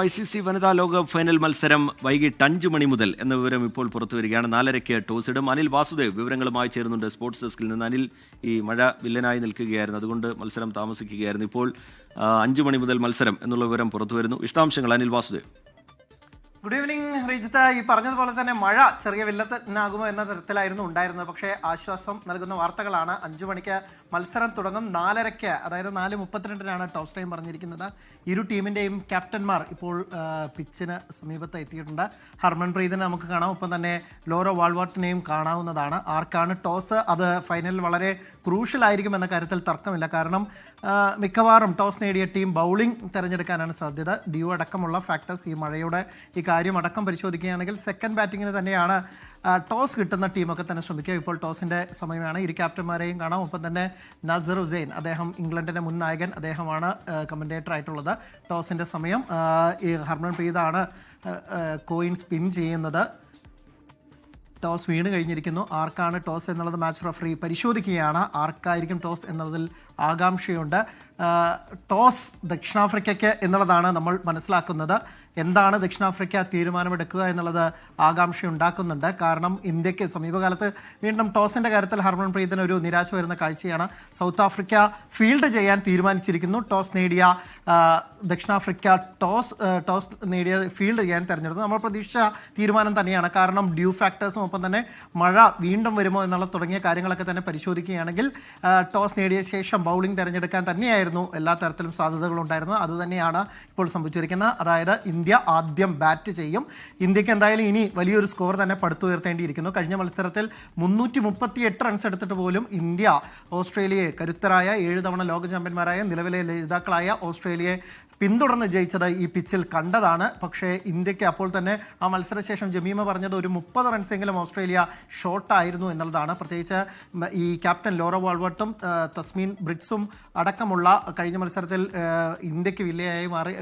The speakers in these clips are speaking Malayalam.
ഐ സി സി വനിതാ ലോകകപ്പ് ഫൈനൽ മത്സരം വൈകിട്ട് അഞ്ച് മണി മുതൽ എന്ന വിവരം ഇപ്പോൾ പുറത്തു വരികയാണ്. നാലരയ്ക്ക് ടോസ് ഇടും. അനിൽ വാസുദേവ് വിവരങ്ങളുമായി ചേരുന്നുണ്ട്. സ്പോർട്സ് ഡെസ്കിൽ നിന്ന് അനിൽ ഈ മഴ വില്ലനായി നിൽക്കുകയായിരുന്നു. അതുകൊണ്ട് മത്സരം താമസിക്കുകയായിരുന്നു. ഇപ്പോൾ അഞ്ച് മണി മുതൽ മത്സരം എന്നുള്ള വിവരം പുറത്തു വരുന്നു. വിശദാംശങ്ങൾ അനിൽ വാസുദേവ്. ഗുഡ് ഈവനിങ് റീജിത്ത് ഈ പറഞ്ഞതുപോലെ തന്നെ മഴ ചെറിയ വില്ലത്തിനാകുമോ എന്ന തരത്തിലായിരുന്നു ഉണ്ടായിരുന്നത്. പക്ഷേ ആശ്വാസം നൽകുന്ന വാർത്തകളാണ്. അഞ്ചു മണിക്ക് മത്സരം തുടങ്ങും. നാലരയ്ക്ക് അതായത് നാല് മുപ്പത്തിരണ്ടിനാണ് ടോസ് ടൈം പറഞ്ഞിരിക്കുന്നത്. ഇരു ടീമിന്റെയും ക്യാപ്റ്റന്മാർ ഇപ്പോൾ പിച്ചിന് സമീപത്ത് എത്തിയിട്ടുണ്ട്. ഹർമൻപ്രീതിനെ നമുക്ക് കാണാം. ഒപ്പം തന്നെ ലോറോ വാൾവാട്ടിനെയും കാണാവുന്നതാണ്. ആർക്കാണ് ടോസ്? അത് ഫൈനലിൽ വളരെ ക്രൂഷ്യൽ ആയിരിക്കും എന്ന കാര്യത്തിൽ തർക്കമില്ല. കാരണം മിക്കവാറും ടോസ് നേടിയ ടീം ബൗളിംഗ് തിരഞ്ഞെടുക്കാനാണ് സാധ്യത. ഡ്യൂ അടക്കമുള്ള ഫാക്ടേഴ്സ് ഈ മഴയുടെ ഈ കാര്യം അടക്കം പരിശോധിക്കുകയാണെങ്കിൽ സെക്കൻഡ് ബാറ്റിങ്ങിന് തന്നെയാണ് ടോസ് കിട്ടുന്ന ടീമൊക്കെ തന്നെ ശ്രമിക്കുക. ഇപ്പോൾ ടോസിന്റെ സമയമാണ്. ഇരു ക്യാപ്റ്റന്മാരെയും കാണാം. ഒപ്പം തന്നെ നസർ ഹുസൈൻ അദ്ദേഹം ഇംഗ്ലണ്ടിന്റെ മുൻ നായകൻ അദ്ദേഹമാണ് കമന്റേറ്റർ ആയിട്ടുള്ളത്. ടോസിന്റെ സമയം ഈ ഹർമൻ പ്രീതാണ് കോയിൻ സ്പിൻ ചെയ്യുന്നത്. ടോസ് വീണ് കഴിഞ്ഞിരിക്കുന്നു. ആർക്കാണ് ടോസ് എന്നുള്ളത് മാച്ച് റഫറി പരിശോധിക്കുകയാണ്. ആർക്കായിരിക്കും ടോസ് എന്നതിൽ ആകാംക്ഷയുണ്ട്. ടോസ് ദക്ഷിണാഫ്രിക്കയ്ക്ക് എന്നുള്ളതാണ് നമ്മൾ മനസ്സിലാക്കുന്നത്. എന്താണ് ദക്ഷിണാഫ്രിക്ക തീരുമാനമെടുക്കുക എന്നുള്ളത് ആകാംക്ഷ ഉണ്ടാക്കുന്നുണ്ട് കാരണം ഇന്ത്യയ്ക്ക് സമീപകാലത്ത് വീണ്ടും ടോസിന്റെ കാര്യത്തിൽ ഹർമൻപ്രീതിന് ഒരു നിരാശ വരുന്ന കാഴ്ചയാണ്. സൗത്ത് ആഫ്രിക്ക ഫീൽഡ് ചെയ്യാൻ തീരുമാനിച്ചിരിക്കുന്നു. ടോസ് നേടിയ ദക്ഷിണാഫ്രിക്ക ടോസ് ടോസ് നേടിയ ഫീൽഡ് ചെയ്യാൻ തിരഞ്ഞെടുത്തു. നമ്മൾ പ്രതീക്ഷിച്ച തീരുമാനം തന്നെയാണ്. കാരണം ഡ്യൂ ഫാക്ടേഴ്സും ഒപ്പം തന്നെ മഴ വീണ്ടും വരുമോ എന്നുള്ള തുടങ്ങിയ കാര്യങ്ങളൊക്കെ തന്നെ പരിശോധിക്കുകയാണെങ്കിൽ ടോസ് നേടിയ ശേഷം ബൗളിംഗ് തിരഞ്ഞെടുക്കാൻ തന്നെയായിരുന്നു എല്ലാ തരത്തിലും സാധ്യതകൾ ഉണ്ടായിരുന്നു. അത് തന്നെയാണ് ഇപ്പോൾ സംഭവിച്ചിരിക്കുന്നത് അതായത് ഇന്ത്യ ആദ്യം ബാറ്റ് ചെയ്യും. ഇന്ത്യയ്ക്ക് എന്തായാലും ഇനി വലിയൊരു സ്കോർ തന്നെ പടുത്തുയർത്തേണ്ടിയിരിക്കുന്നു. കഴിഞ്ഞ മത്സരത്തിൽ മുന്നൂറ്റി മുപ്പത്തി എട്ട് റൺസ് എടുത്തിട്ട് പോലും ഇന്ത്യ ഓസ്ട്രേലിയയെ കരുത്തരായ ഏഴ് തവണ ലോക ചാമ്പ്യന്മാരായ നിലവിലെ ലളിതാക്കളായ ഓസ്ട്രേലിയയെ പിന്തുടർന്ന് ജയിച്ചത് ഈ പിച്ചിൽ കണ്ടതാണ്. പക്ഷേ ഇന്ത്യയ്ക്ക് അപ്പോൾ തന്നെ ആ മത്സരശേഷം ജമീമ പറഞ്ഞത് ഒരു മുപ്പത് റൺസെങ്കിലും ഓസ്ട്രേലിയ ഷോട്ടായിരുന്നു എന്നുള്ളതാണ്. പ്രത്യേകിച്ച് ഈ ക്യാപ്റ്റൻ ലോറോ വാൾവർട്ടും തസ്മീൻ ബ്രിഡ്സും അടക്കമുള്ള കഴിഞ്ഞ മത്സരത്തിൽ ഇന്ത്യയ്ക്ക് വില്ലയായി മാറി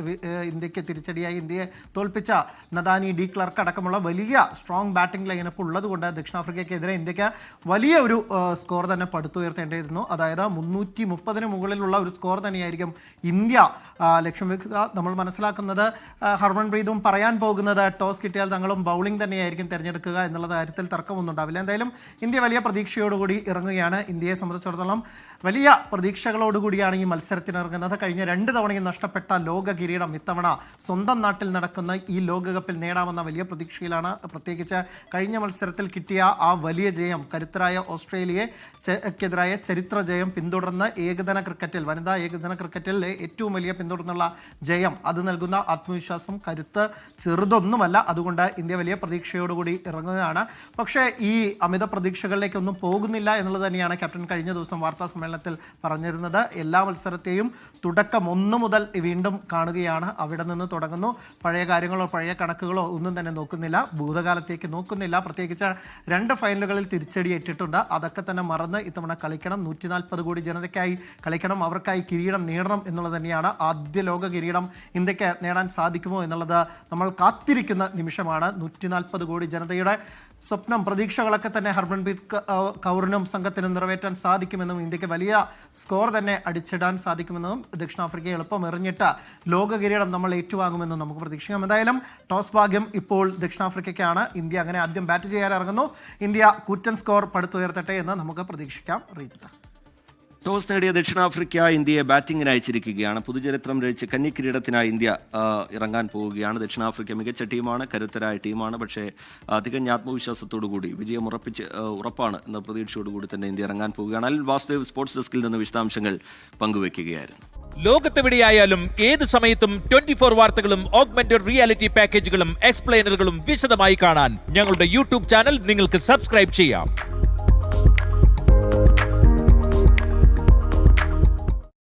ഇന്ത്യയ്ക്ക് തിരിച്ചടിയായി ഇന്ത്യയെ തോൽപ്പിച്ച നദാനി ഡി ക്ലർക്ക് അടക്കമുള്ള വലിയ സ്ട്രോങ് ബാറ്റിംഗ് ലൈനപ്പ് ഉള്ളതുകൊണ്ട് ദക്ഷിണാഫ്രിക്കയ്ക്കെതിരെ ഇന്ത്യയ്ക്ക് വലിയ ഒരു സ്കോർ തന്നെ പടുത്തുയർത്തേണ്ടിയിരുന്നു. അതായത് മുന്നൂറ്റി മുപ്പതിന് മുകളിലുള്ള ഒരു സ്കോർ തന്നെയായിരിക്കും ഇന്ത്യ ലക്ഷ്യം വെക്കുക. നമ്മൾ മനസ്സിലാക്കുന്നത് ഹർമൻ പ്രീതും പറയാൻ പോകുന്നത് ടോസ് കിട്ടിയാൽ തങ്ങളും ബൗളിംഗ് തന്നെയായിരിക്കും തിരഞ്ഞെടുക്കുക എന്നുള്ള കാര്യത്തിൽ തർക്കമൊന്നും ഉണ്ടാവില്ല. എന്തായാലും ഇന്ത്യ വലിയ പ്രതീക്ഷയോടുകൂടി ഇറങ്ങുകയാണ്. ഇന്ത്യയെ സംബന്ധിച്ചിടത്തോളം വലിയ പ്രതീക്ഷകളോടുകൂടിയാണ് ഈ മത്സരത്തിനിറങ്ങുന്നത് കഴിഞ്ഞ രണ്ട് തവണയും നഷ്ടപ്പെട്ട ലോക കിരീടം ഇത്തവണ സ്വന്തം നാട്ടിൽ നടക്കുന്ന ഈ ലോകകപ്പിൽ നേടാമെന്ന വലിയ പ്രതീക്ഷയിലാണ്. പ്രത്യേകിച്ച് കഴിഞ്ഞ മത്സരത്തിൽ കിട്ടിയ ആ വലിയ ജയം കരുത്തരായ ഓസ്ട്രേലിയയെ ചെ- ക്കെതിരായ ചരിത്ര ജയം പിന്തുടർന്ന് ഏകദിന ക്രിക്കറ്റിൽ വനിതാ ഏകദിന ക്രിക്കറ്റിൽ ഏറ്റവും വലിയ പിന്തുടർന്നുള്ള ജയം. അത് നൽകുന്ന ആത്മവിശ്വാസം കരുത്ത് ചെറുതൊന്നുമല്ല. അതുകൊണ്ട് ഇന്ത്യ വലിയ പ്രതീക്ഷയോടുകൂടി ഇറങ്ങുകയാണ്. പക്ഷേ ഈ അമിത പ്രതീക്ഷകളിലേക്കൊന്നും പോകുന്നില്ല എന്നുള്ളത് തന്നെയാണ് ക്യാപ്റ്റൻ കഴിഞ്ഞ ദിവസം വാർത്താ സമ്മേളനത്തിൽ പറഞ്ഞിരുന്നത്. എല്ലാ മത്സരത്തെയും തുടക്കം ഒന്ന് മുതൽ വീണ്ടും കാണുകയാണ്. അവിടെ നിന്ന് തുടങ്ങുന്നു. പഴയ കാര്യങ്ങളോ പഴയ കണക്കുകളോ ഒന്നും തന്നെ നോക്കുന്നില്ല. ഭൂതകാലത്തേക്ക് നോക്കുന്നില്ല. പ്രത്യേകിച്ച് രണ്ട് ഫൈനലുകളിൽ തിരിച്ചടി ഏറ്റിട്ടുണ്ട്. അതൊക്കെ തന്നെ മറന്ന് ഇത്തവണ കളിക്കണം. നൂറ്റി നാൽപ്പത് കോടി ജനതയ്ക്കായി കളിക്കണം. അവർക്കായി കിരീടം നേടണം എന്നുള്ളത് തന്നെയാണ് ആദ്യ ലോക കിരീടം ഇന്ത്യയ്ക്ക് നേടാൻ സാധിക്കുമോ എന്നുള്ളത് നമ്മൾ കാത്തിരിക്കുന്ന നിമിഷമാണ്. നൂറ്റി നാൽപ്പത് കോടി ജനതയുടെ സ്വപ്നം പ്രതീക്ഷകളൊക്കെ തന്നെ ഹർമൻപ്രീത് കൗറിനും സംഘത്തിനും നിറവേറ്റാൻ സാധിക്കുമെന്നും ഇന്ത്യയ്ക്ക് വലിയ സ്കോർ തന്നെ അടിച്ചിടാൻ സാധിക്കുമെന്നും ദക്ഷിണാഫ്രിക്ക എളുപ്പം എറിഞ്ഞിട്ട് ലോക കിരീടം നമ്മൾ ഏറ്റുവാങ്ങുമെന്നും നമുക്ക് പ്രതീക്ഷിക്കാം. എന്തായാലും ടോസ് ഭാഗ്യം ഇപ്പോൾ ദക്ഷിണാഫ്രിക്കയ്ക്കാണ്. ഇന്ത്യ അങ്ങനെ ആദ്യം ബാറ്റ് ചെയ്യാൻ ഇറങ്ങുന്നു. ഇന്ത്യ കൂറ്റൻ സ്കോർ പടുത്തുയർത്തട്ടെ എന്ന് നമുക്ക് പ്രതീക്ഷിക്കാം. റീജിത്ത ടോസ് നേടിയ ദക്ഷിണാഫ്രിക്ക ഇന്ത്യയെ ബാറ്റിംഗിന് അയച്ചിരിക്കുകയാണ് പുതുചരിത്രം രചിച്ച് കന്നി കിരീടത്തിനായി ഇന്ത്യ ഇറങ്ങാൻ പോവുകയാണ്. ദക്ഷിണാഫ്രിക്ക മികച്ച ടീമാണ് കരുത്തരായ ടീമാണ്. പക്ഷേ തികഞ്ഞ ആത്മവിശ്വാസത്തോടു കൂടി വിജയം ഉറപ്പിച്ച് ഉറപ്പാണ് എന്ന പ്രതീക്ഷയോടുകൂടി തന്നെ ഇന്ത്യ ഇറങ്ങാൻ പോവുകയാണ്. അൽ വാസുദേവ് സ്പോർട്സ് ഡെസ്കിൽ നിന്ന് വിശദാംശങ്ങൾ പങ്കുവയ്ക്കുകയായിരുന്നു ലോകത്തെവിടെയായാലും ഏത് സമയത്തും ട്വന്റി ഫോർ വാർത്തകളും ഓഗ്മെന്റഡ് റിയാലിറ്റി പാക്കേജുകളും എക്സ്പ്ലെയിനറുകളും വിശദമായി കാണാൻ ഞങ്ങളുടെ യൂട്യൂബ് ചാനൽ നിങ്ങൾക്ക് സബ്സ്ക്രൈബ് ചെയ്യാം.